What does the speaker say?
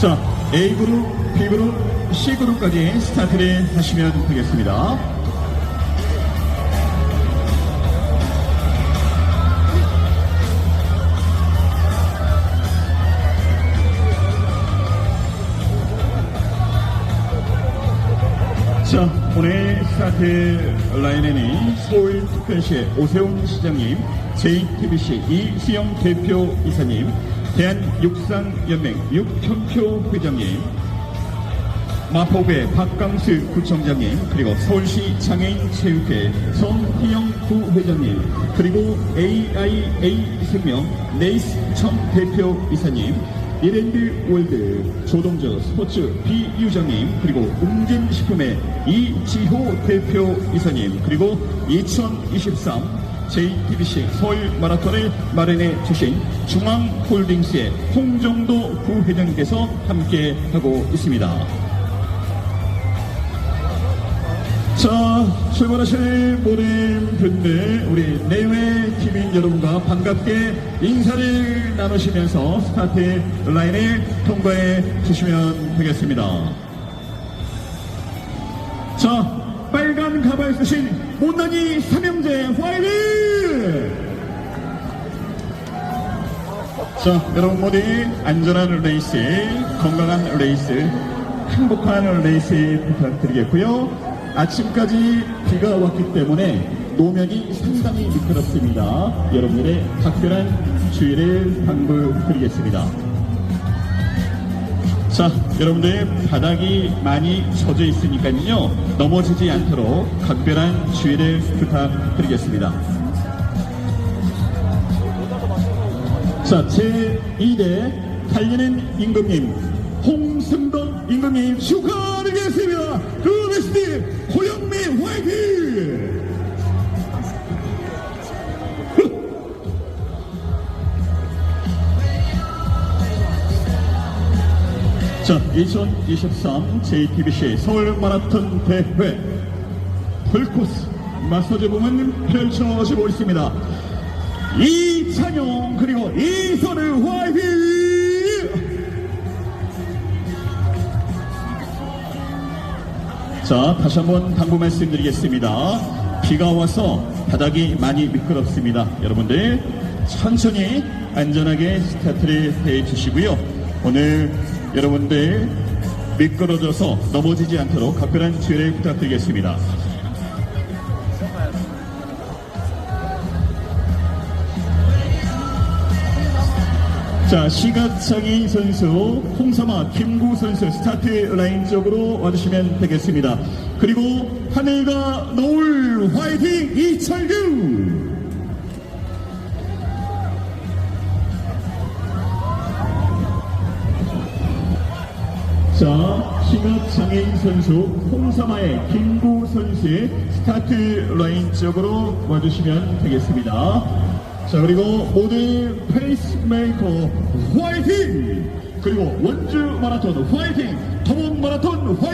자, A그룹, B그룹, C그룹까지 스타트를 하시면 되겠습니다. 자, 오늘 스타트 라인에는 서울특별시의 오세훈 시장님, JTBC 이수영 대표 이사님, 대한육상연맹 육현표 회장님, 마포구의 박강수 구청장님, 그리고 서울시 장애인체육회 성희영 부회장님, 그리고 AIA 생명 네이스 청 대표 이사님, 이랜드 월드 조동저 스포츠 비유장님, 그리고 웅진식품의 이지호 대표 이사님, 그리고 2023 JTBC 서울 마라톤을 마련해 주신 중앙홀딩스의 홍정도 부회장님께서 함께 하고 있습니다. 자, 출발하실 모든 분들, 우리 내외 팀인 여러분과 반갑게 인사를 나누시면서 스타트 라인을 통과해 주시면 되겠습니다. 자, 빨간 가발 쓰신 못난이 삼형제 화이팅! 자, 여러분 모두 안전한 레이스, 건강한 레이스, 행복한 레이스 부탁드리겠고요. 아침까지 비가 왔기 때문에 노면이 상당히 미끄럽습니다. 여러분들의 각별한 주의를 당부드리겠습니다. 자, 여러분들 바닥이 많이 젖어 있으니까요. 넘어지지 않도록 각별한 주의를 부탁드리겠습니다. 자, 제2대 달리는 임금님, 홍승덕 임금님 축하드리겠습니다. 그 베스트 호영미 화이팅! 자, 2023 JTBC 서울 마라톤 대회 풀코스 마스터즈 부문 펼쳐지고 있습니다. 이찬용 그리고 이선우 화이팅! 자, 다시 한번 당부 말씀드리겠습니다. 비가 와서 바닥이 많이 미끄럽습니다. 여러분들 천천히 안전하게 스타트를 해 주시고요. 오늘 여러분들 미끄러져서 넘어지지 않도록 각별한 주의를 부탁드리겠습니다. 자, 시각장애인 선수 홍삼아 김구 선수 스타트 라인 쪽으로 와주시면 되겠습니다. 그리고 하늘과 노을 화이팅 이철규! 자, 시각장애인 선수 홍삼아의 김구 선수의 스타트 라인 쪽으로 와주시면 되겠습니다. 자, 그리고 모두 페이스메이커 화이팅! 그리고 원주 마라톤 화이팅! 터본 마라톤 화이팅!